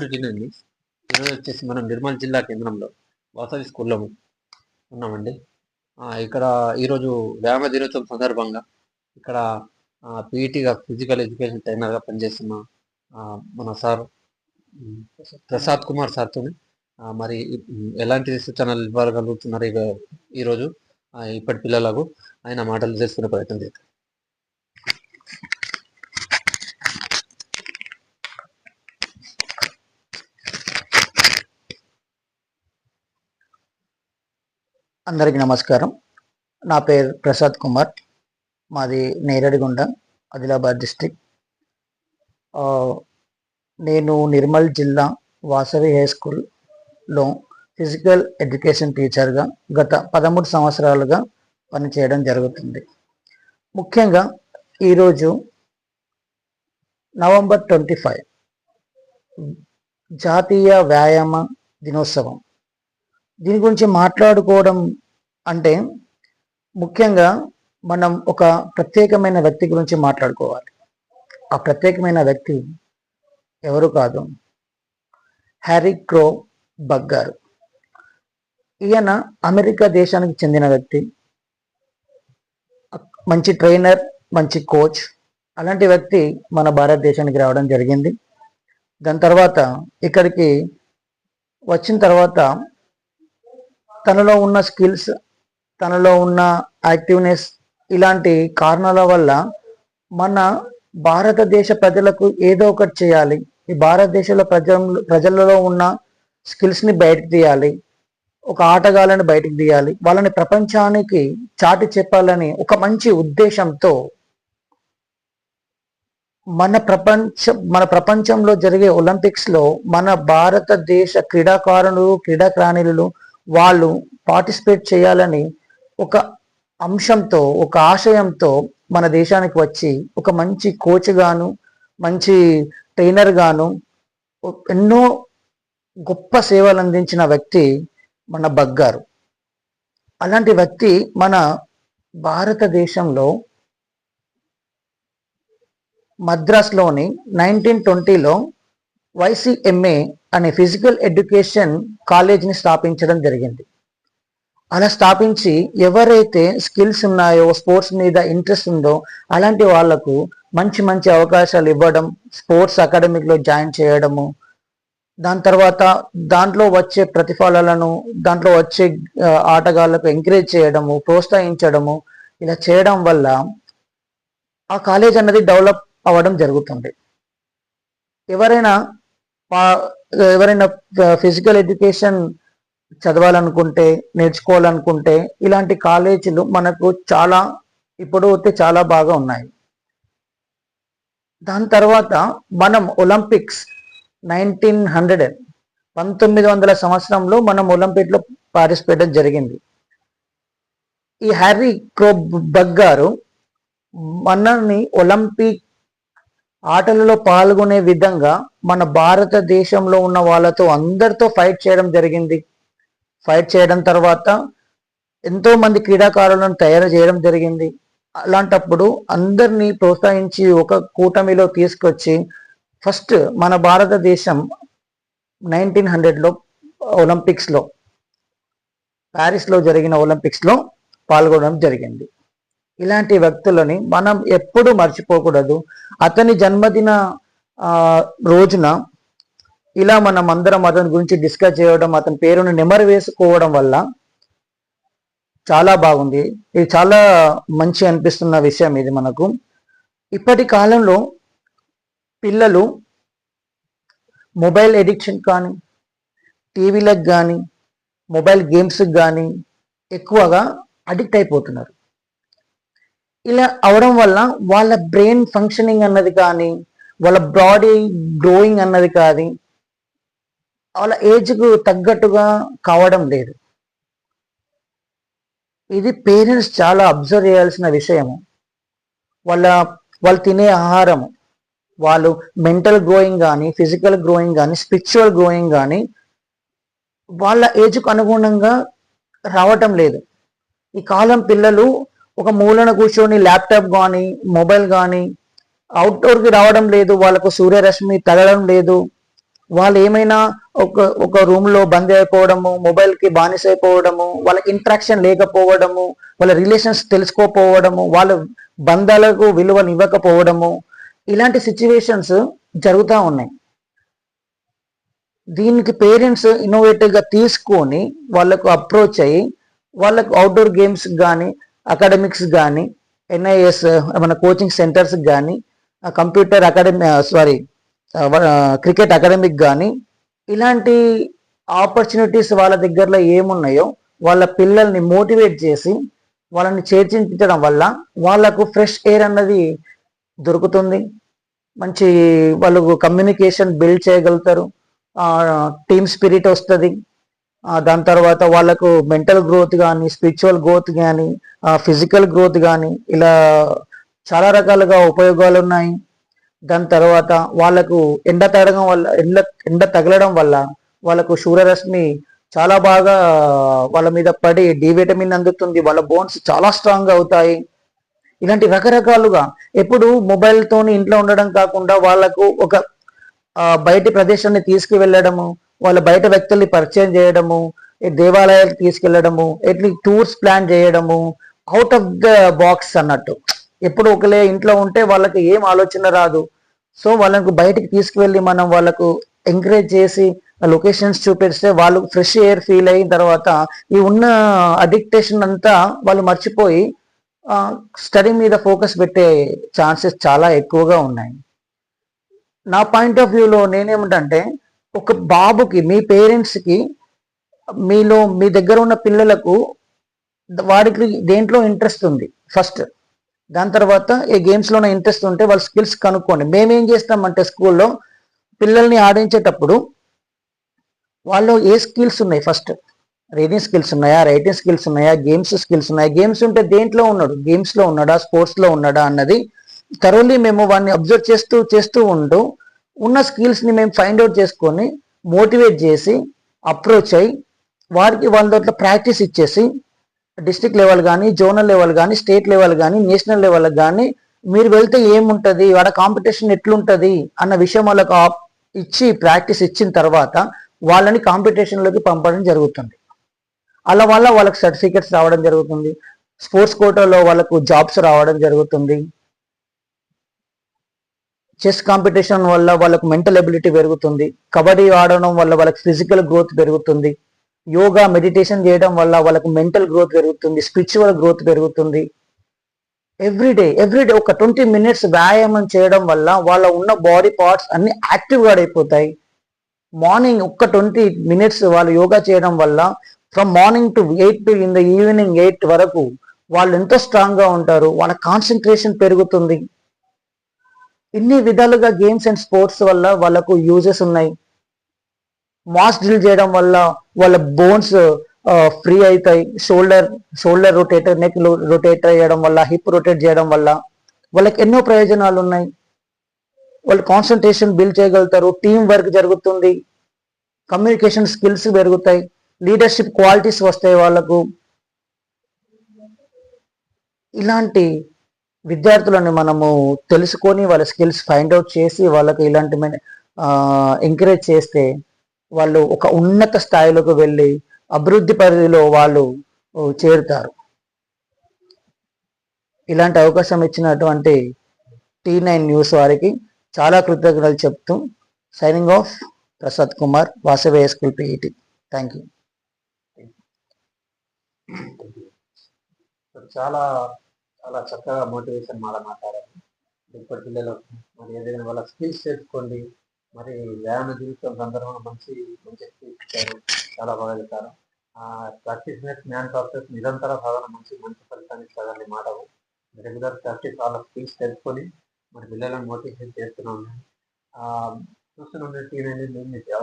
Welcome అండి ఈరోజు వచ్చేసి మనం నిర్మల్ జిల్లా కేంద్రంలో వాసవి స్కూల్లో ఉన్నామండి. ఇక్కడ ఈరోజు వ్యాయామ దినోత్సవం సందర్భంగా ఇక్కడ పీఈటీగా ఫిజికల్ ఎడ్యుకేషన్ ట్రైనర్గా పనిచేస్తున్న ఆ, మన సార్ ప్రసాద్ కుమార్ సార్తో మరి ఎలాంటి సూచనలు ఇవ్వగలుగుతున్నారు ఈరోజు ఇప్పటి పిల్లలకు ఆయన మాటలు తెలుసుకునే ప్రయత్నం చేస్తారు అందరికీ నమస్కారం. నా పేరు ప్రసాద్ కుమార్. మాది నేరడిగొండ ఆదిలాబాద్ డిస్టిక్ నేను నిర్మల్ జిల్లా వాసవి హై స్కూల్లో ఫిజికల్ ఎడ్యుకేషన్ టీచర్గా గత పదమూడు సంవత్సరాలుగా పనిచేయడం జరుగుతుంది. ముఖ్యంగా ఈరోజు నవంబర్ ట్వంటీ ఫైవ్ జాతీయ వ్యాయామ దినోత్సవం. దీని గురించి మాట్లాడుకోవడం అంటే ముఖ్యంగా మనం ఒక ప్రత్యేకమైన వ్యక్తి గురించి మాట్లాడుకోవాలి. ఆ ప్రత్యేకమైన వ్యక్తి ఎవరు కాదు? హ్యారీ క్రో బగ్గారు. ఈయన అమెరికా దేశానికి చెందిన వ్యక్తి. మంచి ట్రైనర్ మంచి కోచ్. అలాంటి వ్యక్తి మన భారతదేశానికి రావడం జరిగింది. దాని తర్వాత ఇక్కడికి వచ్చిన తర్వాత తనలో ఉన్న స్కిల్స్ తనలో ఉన్న యాక్టివ్నెస్ ఇలాంటి కారణాల వల్ల మన భారతదేశ ప్రజలకు ఏదో ఒకటి చేయాలి. ఈ భారతదేశంలో ప్రజ ప్రజలలో ఉన్న స్కిల్స్ని బయటకు తీయాలి. ఒక ఆటగాళ్ళని బయటకు తీయాలి. వాళ్ళని ప్రపంచానికి చాటి చెప్పాలని ఒక మంచి ఉద్దేశంతో మన ప్రపంచ మన ప్రపంచంలో జరిగే ఒలింపిక్స్లో మన భారతదేశ క్రీడాకారులు క్రీడాకారిణులు వాళ్ళు పార్టిసిపేట్ చేయాలని ఒక అంశంతో ఒక ఆశయంతో మన దేశానికి వచ్చి ఒక మంచి కోచ్ గాను మంచి ట్రైనర్ గాను ఎన్నో గొప్ప సేవలు అందించిన వ్యక్తి మన బగ్గారు. అలాంటి వ్యక్తి మన భారతదేశంలో మద్రాస్లోని నైన్టీన్ ట్వంటీలో వైసీఎంఏ అనే ఫిజికల్ ఎడ్యుకేషన్ కాలేజ్ని స్థాపించడం జరిగింది. అలా స్థాపించి ఎవరైతే స్కిల్స్ ఉన్నాయో స్పోర్ట్స్ మీద ఇంట్రెస్ట్ ఉందో అలాంటి వాళ్ళకు మంచి మంచి అవకాశాలు ఇవ్వడం స్పోర్ట్స్ అకాడమిక్లో జాయిన్ చేయడము దాని తర్వాత దాంట్లో వచ్చే ప్రతిఫలాలను దాంట్లో వచ్చే ఆటగాళ్ళకు ఎంకరేజ్ చేయడము ప్రోత్సహించడము ఇలా చేయడం వల్ల ఆ కాలేజ్ అన్నది డెవలప్ అవ్వడం జరుగుతుంది. ఎవరైనా పా- ఎవరైనా ఫిజికల్ ఎడ్యుకేషన్ చదవాలనుకుంటే నేర్చుకోవాలనుకుంటే ఇలాంటి కాలేజీలు మనకు చాలా ఇప్పుడు అయితే చాలా బాగా ఉన్నాయి. దాని తర్వాత మనం ఒలింపిక్స్ నైన్టీన్ హండ్రెడ్ పంతొమ్మిది వందల సంవత్సరంలో మనం ఒలింపిక్లో పార్టిసిపేట్ జరిగింది. ఈ హ్యారీ క్రోబ్ బగ్ గారు మనల్ని ఒలింపిక్ ఆటలలో పాల్గొనే విధంగా మన భారతదేశంలో ఉన్న వాళ్ళతో అందరితో ఫైట్ చేయడం జరిగింది. ఫైట్ చేయడం తర్వాత ఎంతో మంది క్రీడాకారులను తయారు చేయడం జరిగింది. అలాంటప్పుడు అందరినీ ప్రోత్సహించి ఒక కూటమిలో తీసుకొచ్చి ఫస్ట్ మన భారతదేశం నైన్టీన్ హండ్రెడ్లో ఒలింపిక్స్లో ప్యారిస్లో జరిగిన ఒలింపిక్స్లో పాల్గొనడం జరిగింది. ఇలాంటి వ్యక్తులని మనం ఎప్పుడు మర్చిపోకూడదు. అతని జన్మదిన రోజున ఇలా మనం అందరం అతని గురించి డిస్కస్ చేయడం అతని పేరును నెమరు వేసుకోవడం వల్ల చాలా బాగుంది. ఇది చాలా మంచి అనిపిస్తున్న విషయం ఇది మనకు. ఇప్పటి కాలంలో పిల్లలు మొబైల్ ఎడిక్షన్ కానీ టీవీలకు కానీ మొబైల్ గేమ్స్కి కానీ ఎక్కువగా అడిక్ట్ అయిపోతున్నారు. ఇలా అవడం వల్ల వాళ్ళ బ్రెయిన్ ఫంక్షనింగ్ అన్నది కానీ వాళ్ళ బాడీ గ్రోయింగ్ అన్నది కానీ వాళ్ళ ఏజ్కు తగ్గట్టుగా కావడం లేదు. ఇది పేరెంట్స్ చాలా అబ్జర్వ్ చేయాల్సిన విషయము. వాళ్ళ వాళ్ళు తినే ఆహారము వాళ్ళు మెంటల్ గ్రోయింగ్ కానీ ఫిజికల్ గ్రోయింగ్ కానీ స్పిరిచువల్ గ్రోయింగ్ కానీ వాళ్ళ ఏజ్కు అనుగుణంగా రావటం లేదు. ఈ కాలం పిల్లలు ఒక మూలన కూర్చొని ల్యాప్టాప్ కానీ మొబైల్ కానీ అవుట్డోర్కి రావడం లేదు వాళ్ళకు సూర్యరశ్మి తగలడం లేదు. వాళ్ళు ఏమైనా ఒక ఒక రూమ్లో బంద్ అయిపోవడము మొబైల్కి బానిస అయిపోవడము వాళ్ళకి ఇంట్రాక్షన్ లేకపోవడము వాళ్ళ రిలేషన్స్ తెలుసుకోకపోవడము వాళ్ళ బంధాలకు విలువను ఇవ్వకపోవడము ఇలాంటి సిచ్యువేషన్స్ జరుగుతూ ఉన్నాయి. దీనికి పేరెంట్స్ ఇన్నోవేటివ్గా తీసుకొని వాళ్ళకు అప్రోచ్ అయ్యి వాళ్ళకు అవుట్డోర్ గేమ్స్ కానీ అకాడమిక్స్ కానీ ఎన్ఐఎస్ మన కోచింగ్ సెంటర్స్ కానీ computer academy sorry cricket academic కానీ ఇలాంటి ఆపర్చునిటీస్ వాళ్ళ దగ్గరలో ఏమున్నాయో వాళ్ళ పిల్లల్ని మోటివేట్ చేసి వాళ్ళని చేర్చించడం వల్ల వాళ్ళకు ఫ్రెష్ ఎయిర్ అన్నది దొరుకుతుంది. మంచి వాళ్ళు కమ్యూనికేషన్ బిల్డ్ చేయగలుగుతారు. టీమ్ స్పిరిట్ వస్తుంది. దాని తర్వాత వాళ్ళకు మెంటల్ గ్రోత్ కానీ స్పిరిచువల్ గ్రోత్ కానీ ఫిజికల్ గ్రోత్ కానీ ఇలా చాలా రకాలుగా ఉపయోగాలు ఉన్నాయి దాని తర్వాత వాళ్ళకు ఎండ తగడం వల్ల ఎండ ఎండ తగలడం వల్ల వాళ్ళకు సూర్యరశ్మి చాలా బాగా వాళ్ళ మీద పడి డి విటమిన్ అందుతుంది. వాళ్ళ బోన్స్ చాలా స్ట్రాంగ్ అవుతాయి. ఇలాంటి రకరకాలుగా ఎప్పుడు మొబైల్తోని ఇంట్లో ఉండడం కాకుండా వాళ్ళకు ఒక బయటి ప్రదేశాన్ని తీసుకువెళ్ళడము వాళ్ళ బయట వ్యక్తుల్ని పరిచయం చేయడము దేవాలయాలకు తీసుకెళ్ళడము ఎట్లా టూర్స్ ప్లాన్ చేయడము అవుట్ ఆఫ్ ద బాక్స్ అన్నట్టు. ఎప్పుడు ఒకలే ఇంట్లో ఉంటే వాళ్ళకి ఏం ఆలోచన రాదు. సో వాళ్ళకు బయటికి తీసుకువెళ్ళి మనం వాళ్ళకు ఎంకరేజ్ చేసి లొకేషన్స్ చూపిస్తే వాళ్ళు ఫ్రెష్ ఎయిర్ ఫీల్ అయిన తర్వాత ఈ ఉన్న అడిక్టేషన్ అంతా వాళ్ళు మర్చిపోయి స్టడీ మీద ఫోకస్ పెట్టే ఛాన్సెస్ చాలా ఎక్కువగా ఉన్నాయి. నా పాయింట్ ఆఫ్ వ్యూలో నేనేమిటంటే ఒక బాబుకి మీ పేరెంట్స్కి మీలో మీ దగ్గర ఉన్న పిల్లలకు వాడికి దేంట్లో ఇంట్రెస్ట్ ఉంది? ఫస్ట్ దాని తర్వాత ఈ గేమ్స్లోనే ఇంట్రెస్ట్ ఉంటే వాళ్ళ స్కిల్స్ కనుక్కోండి. మేమేం చేస్తామంటే స్కూల్లో పిల్లల్ని ఆడించేటప్పుడు వాళ్ళు ఏ స్కిల్స్ ఉన్నాయి? ఫస్ట్ రీడింగ్ స్కిల్స్ ఉన్నాయా? రైటింగ్ స్కిల్స్ ఉన్నాయా? గేమ్స్ స్కిల్స్ ఉన్నాయా? గేమ్స్ ఉంటే దేంట్లో ఉన్నాడు? గేమ్స్లో ఉన్నాడా? స్పోర్ట్స్లో ఉన్నాడా? అన్నది థరోలీ మేము వాడిని అబ్జర్వ్ చేస్తూ చేస్తూ ఉంటూ ఉన్న స్కిల్స్ని మేము ఫైండ్ అవుట్ చేసుకొని మోటివేట్ చేసి అప్రోచ్ అయ్యి వారికి వాళ్ళ దాంట్లో ప్రాక్టీస్ ఇచ్చేసి డిస్టిక్ లెవెల్ కానీ జోనల్ లెవెల్ కానీ స్టేట్ లెవెల్ కానీ నేషనల్ లెవెల్ కానీ మీరు వెళ్తే ఏముంటుంది? వాడ కాంపిటీషన్ ఎట్లుంటుంది? అన్న విషయం వాళ్ళకు ఇచ్చి ప్రాక్టీస్ ఇచ్చిన తర్వాత వాళ్ళని కాంపిటీషన్లోకి పంపడం జరుగుతుంది. అలా వల్ల వాళ్ళకి సర్టిఫికెట్స్ రావడం జరుగుతుంది. స్పోర్ట్స్ కోటాలో వాళ్ళకు జాబ్స్ రావడం జరుగుతుంది. చెస్ కాంపిటీషన్ వల్ల వాళ్ళకు మెంటల్ ఎబిలిటీ పెరుగుతుంది. కబడ్డీ ఆడడం వల్ల వాళ్ళకి ఫిజికల్ గ్రోత్ పెరుగుతుంది. యోగా మెడిటేషన్ చేయడం వల్ల వాళ్ళకు మెంటల్ గ్రోత్ పెరుగుతుంది. స్పిరిచువల్ గ్రోత్ పెరుగుతుంది. ఎవ్రీడే ఎవ్రీడే ఒక ట్వంటీ మినిట్స్ వ్యాయామం చేయడం వల్ల వాళ్ళ ఉన్న బాడీ పార్ట్స్ అన్ని యాక్టివ్గా అయిపోతాయి మార్నింగ్ ఒక్క ట్వంటీ మినిట్స్ వాళ్ళు యోగా చేయడం వల్ల from morning to eight to in the evening eight వరకు వాళ్ళు ఎంతో స్ట్రాంగ్గా ఉంటారు. వాళ్ళ కాన్సన్ట్రేషన్ పెరుగుతుంది. ఇన్ని విధాలుగా గేమ్స్ అండ్ స్పోర్ట్స్ వల్ల వాళ్ళకు యూజెస్ ఉన్నాయి. మాస్ డ్రిల్ చేయడం వల్ల వాళ్ళ బోన్స్ ఫ్రీ అవుతాయి. Shoulder shoulder rotator neck rotate చేయడం వల్ల హిప్ రొటేట్ చేయడం వల్ల వాళ్ళకి ఎన్నో ప్రయోజనాలు ఉన్నాయి. వాళ్ళు కాన్సన్ట్రేషన్ బిల్డ్ చేయగలుగుతారు. టీం వర్క్ జరుగుతుంది. కమ్యూనికేషన్ స్కిల్స్ పెరుగుతాయి. లీడర్షిప్ క్వాలిటీస్ వస్తాయి వాళ్ళకు. ఇలాంటి విద్యార్థులను మనము తెలుసుకొని వాళ్ళ స్కిల్స్ ఫైండ్ అవుట్ చేసి వాళ్ళకి ఇలాంటి ఎంకరేజ్ చేస్తే వాళ్ళు ఒక ఉన్నత స్థాయిలోకి వెళ్ళి అభివృద్ధి పరిధిలో వాళ్ళు చేరుతారు. ఇలాంటి అవకాశం ఇచ్చినటువంటి టీ నైన్ న్యూస్ వారికి చాలా కృతజ్ఞతలు చెప్తూ signing off Prasad Kumar Vasavi school PET. Thank you. చాలా చాలా చక్కగా మోటివేషన్ మాట మాట్లాడారు. ఇప్పటి పిల్లలు మరి ఏదైనా వాళ్ళ స్కిల్స్ చేసుకోండి మరి వ్యాయామ జీవితం సందర్భంగా మంచి మంచి స్కిల్స్ ఇచ్చారు. చాలా బాగా చెప్పారు. ప్రాక్టీస్ మేక్స్ మ్యాన్ ప్రాసెస్ నిరంతర సాధన మంచి మంచి ఫలితాన్ని ఇస్తారని మాటలు రెగ్యులర్ ప్రాక్టీస్ వాళ్ళ స్కిల్స్ తెలుసుకొని మరి పిల్లలను మోటివేషన్ చేస్తున్నాం చూస్తున్న టీవీ నేను సేవ